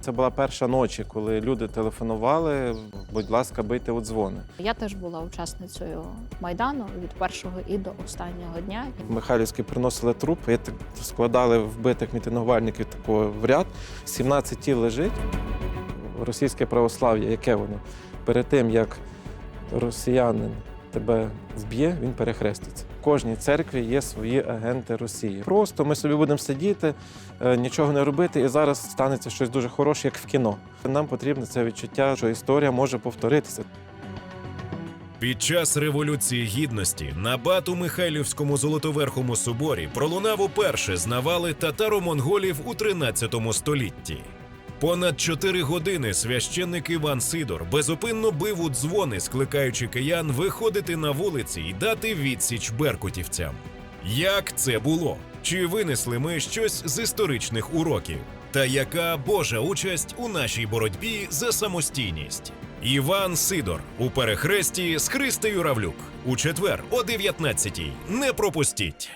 Це була перша ночі, коли люди телефонували. Будь ласка, бийте у дзвони. Я теж була учасницею майдану від першого і до останнього дня. В Михайлівській приносили трупи, і складали вбитих мітингувальників такого в ряд. 17 тіл лежить. Російське православ'я, яке воно? Перед тим, як росіянин тебе вб'є, він перехреститься. В кожній церкві є свої агенти Росії. Просто ми собі будемо сидіти, е, нічого не робити, і зараз станеться щось дуже хороше, як в кіно. Нам потрібне це відчуття, що історія може повторитися. Під час Революції Гідності на Бату Михайлівському Золотоверхому соборі пролунав уперше з навали татаро-монголів у 13 столітті. Понад чотири години священник Іван Сидор безупинно бив у дзвони, скликаючи киян виходити на вулиці і дати відсіч беркутівцям. Як це було? Чи винесли ми щось з історичних уроків? Та яка Божа участь у нашій боротьбі за самостійність? Іван Сидор у перехресті з Христею Равлюк у четвер о 19-й. Не пропустіть!